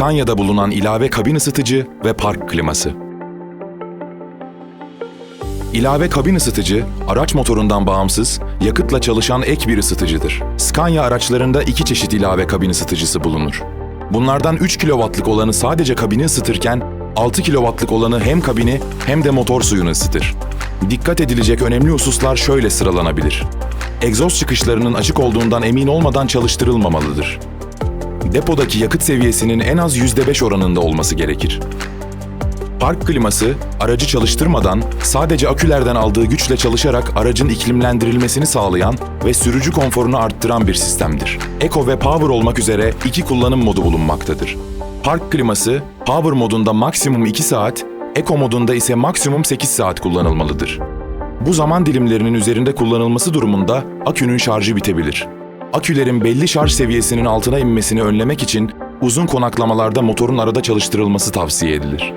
Scania'da bulunan ilave kabin ısıtıcı ve park kliması. İlave kabin ısıtıcı, araç motorundan bağımsız, yakıtla çalışan ek bir ısıtıcıdır. Scania araçlarında iki çeşit ilave kabin ısıtıcısı bulunur. Bunlardan 3 kW'lık olanı sadece kabini ısıtırken, 6 kW'lık olanı hem kabini hem de motor suyunu ısıtır. Dikkat edilecek önemli hususlar şöyle sıralanabilir. Egzoz çıkışlarının açık olduğundan emin olmadan çalıştırılmamalıdır. Depodaki yakıt seviyesinin en az %5 oranında olması gerekir. Park kliması, aracı çalıştırmadan sadece akülerden aldığı güçle çalışarak aracın iklimlendirilmesini sağlayan ve sürücü konforunu arttıran bir sistemdir. Eco ve Power olmak üzere iki kullanım modu bulunmaktadır. Park kliması, Power modunda maksimum 2 saat, Eco modunda ise maksimum 8 saat kullanılmalıdır. Bu zaman dilimlerinin üzerinde kullanılması durumunda akünün şarjı bitebilir. Akülerin belli şarj seviyesinin altına inmesini önlemek için uzun konaklamalarda motorun arada çalıştırılması tavsiye edilir.